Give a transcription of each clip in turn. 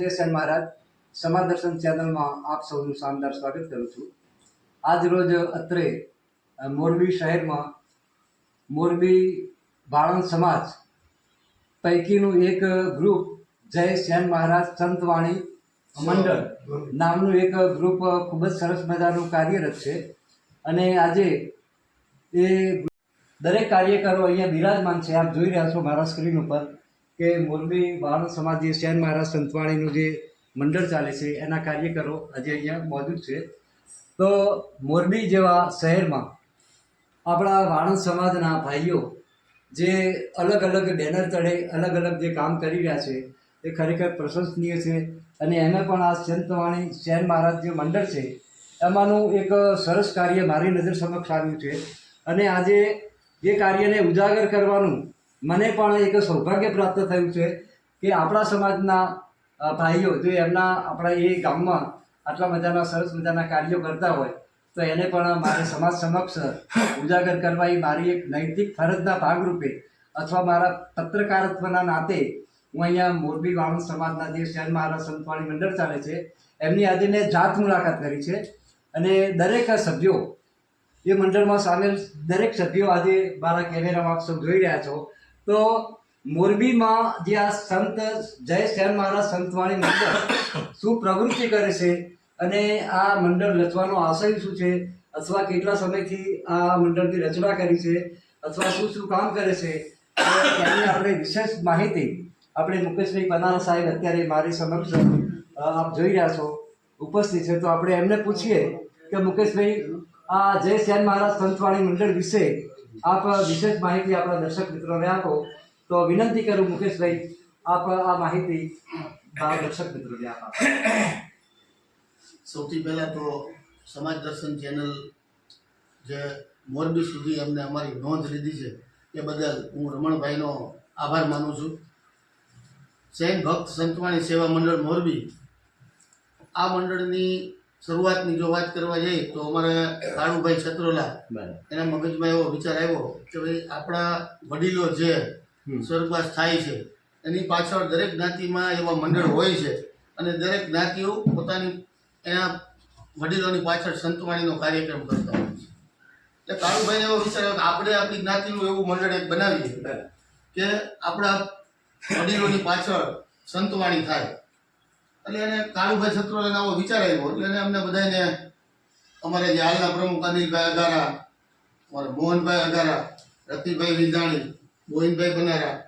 જય સેન મહારાજ. સમાજ દર્શન ચેનલમાં આપ સૌનું શાનદાર સ્વાગત કરું છું. આજ રોજ અત્રે મોરબી શહેરમાં મોરબી વાળંદ સમાજ પૈકીનું એક ગ્રુપ જય સેન મહારાજ સંતવાણી મંડળ નામનું એક ગ્રુપ ખૂબ જ સરસ મજાનું કાર્યરત છે. અને આજે એ દરેક કાર્યકરો અહીંયા બિરાજમાન છે. આપ જોઈ રહ્યા છો મારા સ્ક્રીન ઉપર. કે મોરબી વાળંદ સમાજ જે શહેર મહારાજ સંતવાણીનું જે મંડળ ચાલે છે, એના કાર્યકરો આજે અહીંયા મોજૂદ છે. તો મોરબી જેવા શહેરમાં આપણા વાણંદ સમાજના ભાઈઓ જે અલગ અલગ બેનર તળે અલગ અલગ જે કામ કરી રહ્યા છે, એ ખરેખર પ્રશંસનીય છે. અને એમાં પણ આ સંતવાણી શહેર મહારાજ જે મંડળ છે, એમાંનું એક સરસ કાર્ય મારી નજર સમક્ષ આવ્યું છે. અને આજે એ કાર્યને ઉજાગર કરવાનું મને પણ એક સૌભાગ્ય પ્રાપ્ત થયું છે કે આપણા સમાજના ભાઈઓ જો એમના આપણા એ ગામમાં આટલા મજાના, સરસ મજાના કાર્યો કરતા હોય, તો એને પણ મારે સમાજ સમક્ષ ઉજાગર કરવા એ મારી એક નૈતિક ફરજના ભાગરૂપે અથવા મારા પત્રકારત્વના નાતે હું અહીંયા મોરબી વાણંદ સમાજના જે શહેર મારા સંતવાણી મંડળ ચાલે છે, એમની આજે મેં જાત મુલાકાત કરી છે. અને દરેક સભ્યો એ મંડળમાં સામેલ, દરેક સભ્યો આજે મારા કેમેરામાં આપ સૌ જોઈ રહ્યા છો. તો મોરબીમાં જે આ સંત જય શ્યામ મહારાજ સંતવાણી મંડળ શું પ્રવૃત્તિ કરે છે અને આ મંડળ રચવાનો આશય શું છે? અથવા કેટલા સમયથી આ મંડળની રચના કરી છે? અથવા શું શું કામ કરે છે? આપણે વિશેષ માહિતી આપણે મુકેશભાઈ પનારા સાહેબ અત્યારે મારી સમક્ષ આપ જોઈ રહ્યા છો, ઉપસ્થિત છે. તો આપણે એમને પૂછીએ કે મુકેશભાઈ, આ જય શ્યામ મહારાજ સંતવાણી મંડળ વિશે આપ વિશેષ માહિતી આપણા દર્શક મિત્રોને આપો. તો વિનંતી કરું મુકેશભાઈ, આપ આ માહિતી દર્શક મિત્રોને આપો. સૌથી પહેલાં તો સમાજ દર્શન ચેનલ જે મોરબી સુધી અમને અમારી નોંધ લીધી છે, એ બદલ હું રમણભાઈનો આભાર માનું છું. સૈન ભક્ત સંતવાણી સેવા મંડળ મોરબી આ મંડળની શરૂઆતની જો વાત કરવા જઈએ તો અમારે કાળુભાઈ છત્રોલા એના મગજમાં એવો વિચાર આવ્યો કે ભાઈ આપણા વડીલો જે. સ્વર્ગવાસ થાય છે એની પાછળ દરેક જ્ઞાતિમાં એવા મંડળ હોય છે અને દરેક જ્ઞાતિઓ પોતાની એના વડીલોની પાછળ સંતવાણીનો કાર્યક્રમ કરતા હોય છે. એટલે કાળુભાઈ એવો વિચાર આવ્યો કે આપણે આપણી જ્ઞાતિનું એવું મંડળ એક બનાવીએ કે આપણા વડીલોની પાછળ સંતવાણી થાય. એટલે એને કાળુભાઈ છત્રોલાને આવો વિચાર આવ્યો એટલે એને અમને બધાને અમારે જે હાલના પ્રમુખ અનિલભાઈ અગારા, અમારા મોહનભાઈ અગારા રતિભાઈ વિંધાણી ગોવિંદભાઈ બનારા,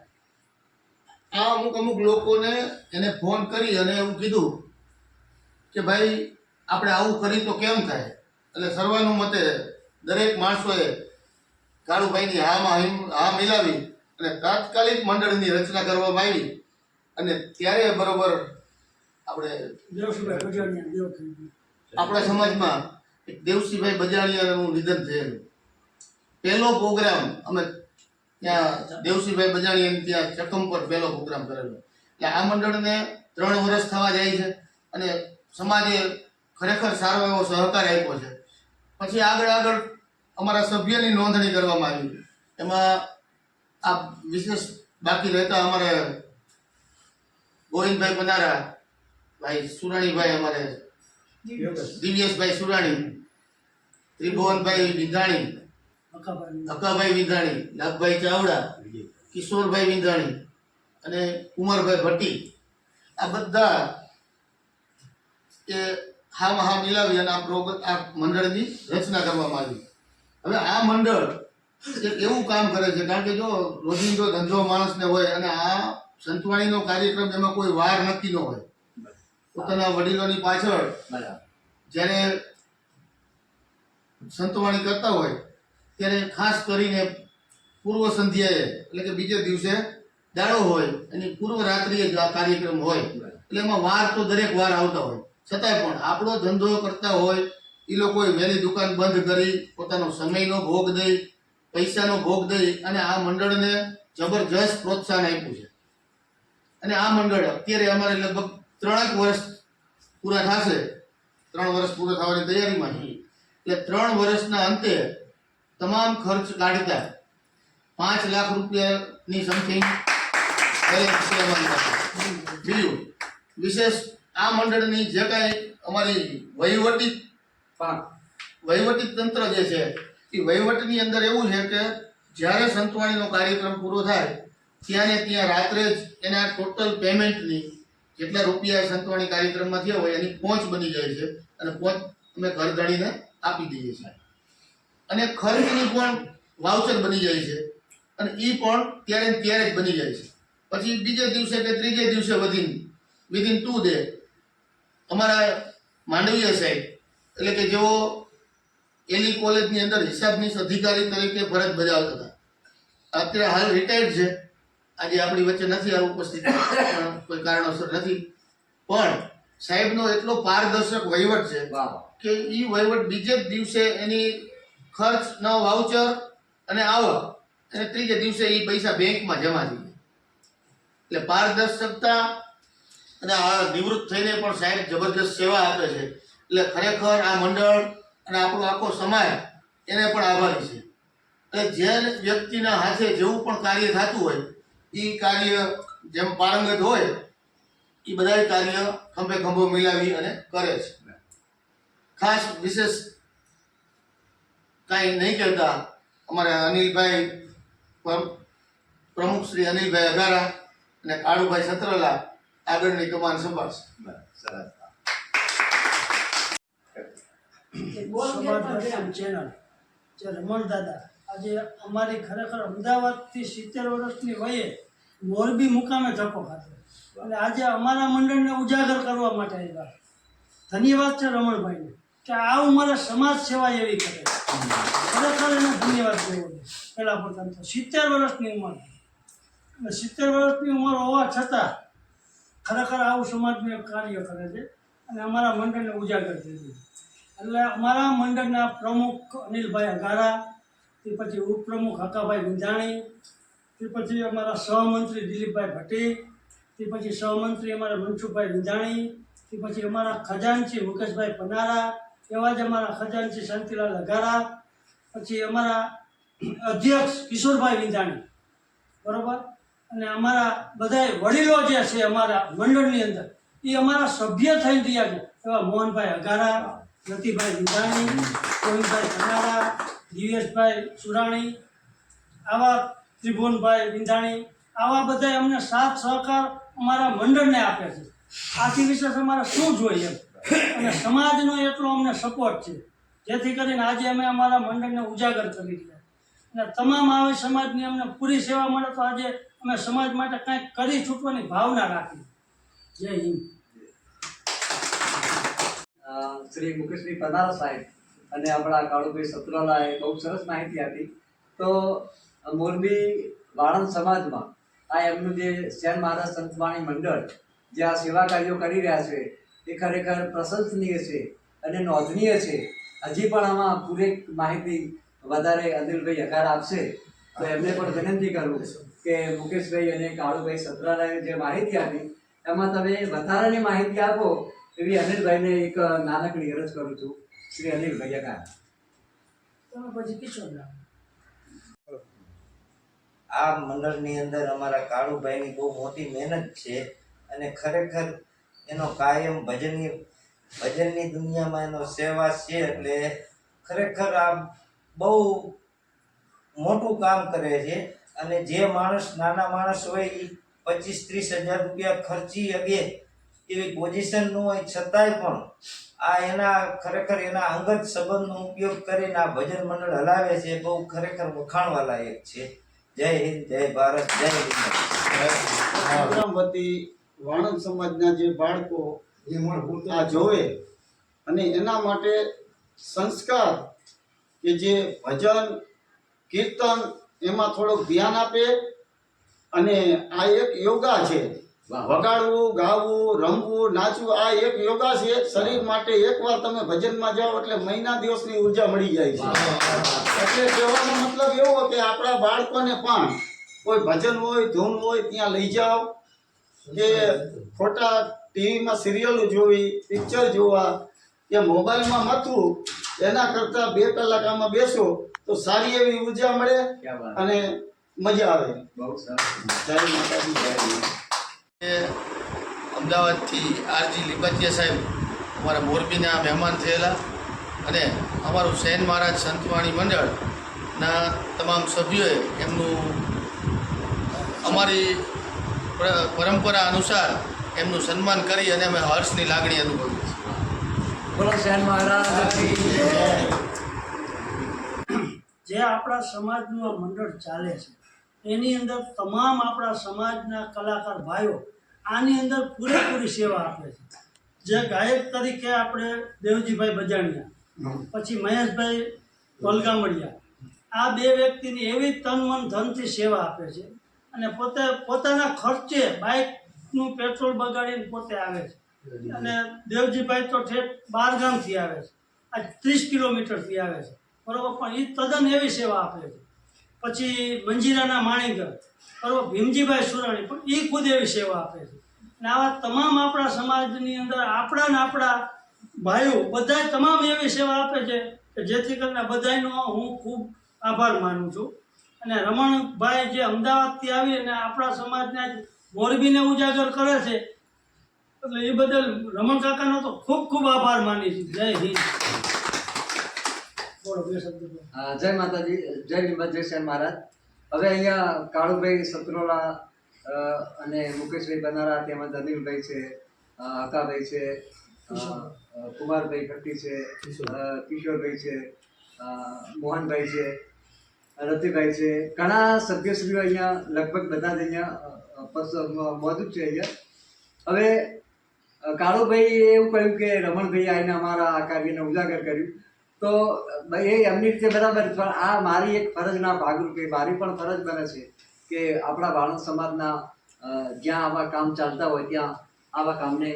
આ અમુક અમુક લોકોને એને ફોન કરી અને એવું કીધું કે ભાઈ, આપણે આવું કરી તો કેમ થાય? એટલે સર્વાનુમતે દરેક માણસોએ કાળુભાઈની હિમ- હા મિલાવી અને તાત્કાલિક મંડળની રચના કરવામાં આવી અને ત્યારે બરોબર આપણે આપણા સમાજમાં એક દેવસિંહભાઈ બજાણિયાનું નિધન થયેલું. પહેલો પ્રોગ્રામ અમે ત્યાં દેવસિંહભાઈ બજાણિયાની ત્યાં ચકમ પર પહેલો પ્રોગ્રામ કરેલો. એટલે આ મંડળને ત્રણ વર્ષ થવા જાય છે અને સમાજે ખરેખર સારો એવો સહકાર આપ્યો છે. પછી આગળ આગળ અમારા સભ્યની નોંધણી કરવામાં આવી. એમાં આ વિશેષ બાકી રહેતા અમારે ગોવિંદભાઈ પનારા ભાઈ સુરાણીભાઈ અમારે. દિવ્યેશભાઈ. સુરાણી. ત્રિભુવનભાઈ વિંધાણી અકાભાઈ વિંધાણી નાગભાઈ ચાવડા. કિશોરભાઈ વિંધાણી અને કુમારભાઈ ભટ્ટી. આ બધા એ હા હા મિલાવી અને આ પ્રોગ આ મંડળની રચના કરવામાં આવી. હવે આ મંડળ એક એવું કામ કરે છે કારણ કે જો રોજિંદો ધંધો માણસને હોય અને આ સંતવાણીનો કાર્યક્રમ એમાં કોઈ વાર નક્કી ન હોય. પોતાના વડીલોની પાછળ જ્યારે સંતવાણી કરતા હોય ત્યારે ખાસ કરીને પૂર્વ સંધ્યાએ એટલે કે બીજે દિવસે દાડો હોય એની પૂર્વ રાત્રિએ જ આ કાર્યક્રમ હોય. એટલે એમાં વાર તો દરેક વાર આવતા હોય. છતાંય પણ આપણો ધંધો કરતા હોય એ લોકોએ વહેલી દુકાન બંધ કરી પોતાનો સમયનો ભોગ દઈ પૈસાનો ભોગ દઈ અને આ મંડળને જબરજસ્ત પ્રોત્સાહન આપ્યું છે. અને આ મંડળ અત્યારે અમારે લગભગ ત્રણેક વર્ષ પૂરા થશે, ત્રણ વર્ષ પૂરા થવાની તૈયારીમાં એટલે ત્રણ વર્ષના અંતે તમામ ખર્ચ કાઢતા પાંચ લાખ રૂપિયાની સમથિંગ બીજું, વિશેષ આ મંડળની જે કાંઈ અમારી વહીવટી વહીવટી તંત્ર જે છે, એ વહીવટની અંદર એવું છે કે જ્યારે સંતવાણીનો કાર્યક્રમ પૂરો થાય ત્યાં ને ત્યાં રાત્રે જ એના ટોટલ પેમેન્ટની જેટલા રૂપિયા સંતવાણી કાર્યક્રમમાં થયા હોય એની પહોંચ બની જાય છે અને પહોંચ અમે ઘર ધણીને આપી દઈએ છીએ. અને ખર્ચની પણ વાઉચર બની જાય છે અને એ પણ ત્યારે ત્યારે જ બની જાય છે. પછી બીજે દિવસે કે ત્રીજે દિવસે વધીને વિધિન ટુ ડે અમારા માંડવીય સાહેબ, એટલે કે જેઓ એલી કોલેજની અંદર હિસાબનીશ અધિકારી તરીકે ફરજ બજાવતા હતા. અત્યારે હાલ રિટાયર્ડ છે. આજે આપણી વચ્ચે નથી આ ઉપસ્થિત કોઈ કારણોસર નથી. પણ સાહેબનો એટલો પારદર્શક વહીવટ છે કે એ વહીવટ બીજે જ દિવસે એની ખર્ચ ન વાઉચર અને આવક અને ત્રીજે દિવસે એ પૈસા બેંકમાં જમા થઈ જાય. એટલે પારદર્શકતા અને આ નિવૃત્ત થઈને પણ સાહેબ જબરદસ્ત સેવા આપે છે. એટલે ખરેખર આ મંડળ અને આપણો આખો સમાજ એને પણ આભારી છે. એટલે જે વ્યક્તિના હાથે જેવું પણ કાર્ય થતું હોય એ કાર્ય જેમ પારંગત હોય એ બધા કાર્ય ખંભે ખંભો મિલાવી અને કરે છે. ખાસ વિશેષ કાંઈ નહીં કહેતા અમારે અનિલભાઈ પ્રમુખ શ્રી અનિલભાઈ અગારા અને કાળુભાઈ સત્રલા આગળની કમાન સંભાળશે. સરસ રમણ દાદા. આજે અમારી ખરેખર અમદાવાદથી સિત્તેર વર્ષની વયે મોરબી મુકામે ધક્કો ખાધો. અને આજે અમારા મંડળને ઉજાગર કરવા માટે આવ્યા. ધન્યવાદ છે રમણભાઈને કે આ ઉંમરે સમાજ સેવા એવી કરે ખરેખર એને ધન્યવાદ દેવો પહેલાં પ્રથમ તો સિત્તેર વર્ષની ઉંમર. અને સિત્તેર વર્ષની ઉંમર હોવા છતાં ખરેખર આવું સમાજનું કાર્ય કરે છે અને અમારા મંડળને ઉજાગર થઈ એટલે અમારા મંડળના પ્રમુખ અનિલભાઈ અગારા તે પછી ઉપપ્રમુખ હકાભાઈ ગુંજાણી તે પછી અમારા સહમંત્રી દિલીપભાઈ ભટ્ટી, તે પછી સહમંત્રી અમારા મનસુખભાઈ ગુંજાણી તે પછી અમારા ખજાનચી મુકેશભાઈ પનારા, એવા જ અમારા ખજાનચી શાંતિલાલ અઘારા, પછી અમારા અધ્યક્ષ કિશોરભાઈ વિંધાણી. બરાબર? અને અમારા બધાય વડીલો જે છે અમારા મંડળની અંદર, એ અમારા સભ્ય થઈને રહ્યા છે. એવા મોહનભાઈ અઘારા રતિભાઈ વિંધાણી, ગોવિંદભાઈ કનારા દિવેશભાઈ સુરાણી, આવા ત્રિભુવનભાઈ વિંધાણી, આવા બધા અમને સાથ સહકાર અમારા મંડળને આપે છે. આથી વિશેષ અમારે શું જોઈએ? અને સમાજનો એટલો અમને સપોર્ટ છે. જેથી કરીને આજે અમે અમારા મંડળને ઉજાગર કરી રહ્યા અને તમામ આવી સમાજની અમને પૂરી સેવા મળે તો આજે અમે સમાજ માટે કંઈક કરી છૂટવાની ભાવના રાખી જય હિન્દ. શ્રી મુકેશભાઈ પનારા સાહેબ. અને આપણા કાળુભાઈ સત્રાલાએ બહુ સરસ માહિતી આપી. તો, મોરબી વાળંદ સમાજમાં આ એમનું જે સેન મહારાજ સંતવાણી મંડળ જે આ સેવા કાર્યો કરી રહ્યા છે, એ ખરેખર પ્રશંસનીય છે અને નોંધનીય છે. હજી પણ આમાં પૂરેક માહિતી વધારે અનિલભાઈ હકાર આપશે, તો એમને પણ વિનંતી કરું કે મુકેશભાઈ અને કાળુભાઈ સત્રાલાએ જે માહિતી આપી, એમાં તમે વધારાની માહિતી આપો એવી અનિલભાઈને એક નાનકડી અરજ કરું છું. શ્રી પછી કિશોરભાઈ આ મંડળની અંદર અમારા કાળુભાઈની બહુ મોટી મહેનત છે અને ખરેખર એનો કાયમ ભજનની ભજનની દુનિયામાં એનો સેવા છે એટલે ખરેખર આ બહુ મોટું કામ કરે છે અને જે માણસ નાના માણસ હોય એ પચીસ ત્રીસ હજાર રૂપિયા ખર્ચી અગે એવી પોઝિશનનું હોય છતાંય પણ આ એના ખરેખર એના અંગત સંબંધનો ઉપયોગ કરીને આ ભજન મંડળ હલાવે છે બહુ ખરેખર વખાણવા લાયક છે. જય હિન્દ જય ભારત જય હિન્દ. વતી વાણંદ સમાજના જે બાળકો આ જોવે અને એના માટે સંસ્કાર કે જે ભજન કીર્તન એમાં થોડુંક ધ્યાન આપે અને આ એક યોગા છે. વગાડવું ગાવું રમવું નાચવું આ એક યોગા છે. શરીર માટે એકવાર તમે ભજનમાં જાઓ એટલે મહિના દિવસની ઊર્જા મળી જાય છે. એટલે કહેવાનો મતલબ એવો કે આપણા બાળકોને પણ કોઈ ભજન હોય ધૂન હોય ત્યાં લઈ જાઓ. કે ખોટા ટીવીમાં સિરિયલો જોવી પિક્ચર જોવા કે મોબાઈલમાં મથવું એના કરતાં બે કલાક આમાં બેસો તો સારી એવી ઊર્જા મળે અને મજા આવે. બહુ સરસ. જય માતાજી જય અમદાવાદથી આરજી લીબાચિયા સાહેબ અમારા મોરબીના મહેમાન થયેલા અને અમારું સૈન મહારાજ સંતવાણી મંડળના તમામ સભ્યોએ એમનું અમારી પરંપરા અનુસાર એમનું સન્માન કરી અને અમે હર્ષની લાગણી અનુભવી બોલો શહેર મહારાજ. જે આપણા સમાજનું આ મંડળ ચાલે છે એની અંદર તમામ આપણા સમાજના કલાકાર ભાઈઓ આની અંદર પૂરેપૂરી સેવા આપે છે. જે ગાયક તરીકે આપણે દેવજીભાઈ બજાણિયા પછી મહેશભાઈ વલગામડિયા આ બે વ્યક્તિની એવી તન મન ધનથી સેવા આપે છે અને પોતે પોતાના ખર્ચે બાઇકનું પેટ્રોલ બગાડીને પોતે આવે છે. અને દેવજીભાઈ તો ઠેઠ બાર ગામથી આવે છે. આ ત્રીસ કિલોમીટરથી આવે છે. બરાબર? પણ એ તદ્દન એવી સેવા આપે છે. પછી મંજીરાના માણીગર બરોબર ભીમજીભાઈ સુરાણી પણ એ ખુદ એવી સેવા આપે છે. અને આવા તમામ આપણા સમાજની અંદર આપણા ને આપણા ભાઈઓ બધા તમામ એવી સેવા આપે છે કે જેથી કરીને બધાનો હું ખૂબ આભાર માનું છું. અને રમણભાઈ જે અમદાવાદથી આવી અને આપણા સમાજને આજ મોરબીને ઉજાગર કરે છે, એટલે એ બદલ રમણ કાકાનો તો ખૂબ ખૂબ આભાર માની છું. જય હિન્દ બોલો બે શબ્દ બોલો. અ, જય માતાજી, જય લીંબા જય શ્યામ મહારાજ. હવે અહીંયા કાળુભાઈ સતરોલા અને મુકેશભાઈ બનારા તેમાં અનિલભાઈ છે હકાભાઈ છે કુમારભાઈ ભટ્ટી છે કિશોરભાઈ છે મોહનભાઈ છે, રતિભાઈ છે. ઘણા સભ્યશ્રીઓ અહીંયા લગભગ બધા જ અહીંયા મોજૂદ છે અહીંયા. હવે કાળુભાઈએ એવું કહ્યું કે રમણભાઈ આવીને અમારા આ કાર્યને ઉજાગર કર્યું. તો એ એમની રીતે બરાબર, પણ આ મારી એક ફરજના ભાગરૂપે, મારી પણ ફરજ બને છે કે આપણા વાણંદ સમાજના જ્યાં આવા કામ ચાલતા હોય, ત્યાં આવા કામને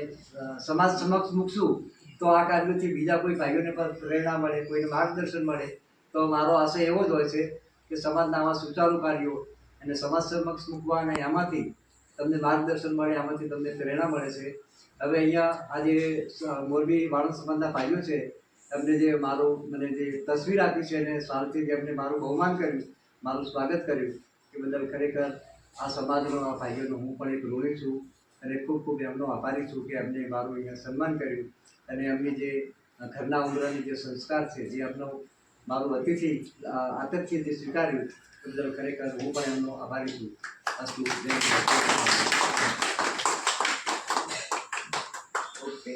સમાજ સમક્ષ મૂકશું, તો આ કાર્યથી બીજા કોઈ ભાઈઓને પણ પ્રેરણા મળે, કોઈને માર્ગદર્શન મળે, તો મારો આશય એવો જ હોય છે કે સમાજના આવા સુચારુ કાર્યો અને સમાજ સમક્ષ મૂકવા અને એમાંથી તમને માર્ગદર્શન મળે, આમાંથી તમને પ્રેરણા મળે છે. હવે અહીંયા આજે મોરબી વાણંદ સમાજના ભાઈઓ છે એમને જે મારું, મને જે તસવીર આપી છે એને સ્વાર્થી જેમને મારું બહુમાન કર્યું, મારું સ્વાગત કર્યું કે બદલ ખરેખર આ સમાજનો, આ ભાઈઓનો હું પણ એક ઋણી છું અને ખૂબ ખૂબ એમનો આભારી છું કે એમને મારું અહીંયા સન્માન કર્યું અને એમની જે ઘરના ઉમરાની જે સંસ્કાર છે, જે એમનો મારું અતિથિ આતથ્ય જે સ્વીકાર્યું, એ બદલ ખરેખર હું પણ એમનો આભારી છું. અસ્તુ ઓકે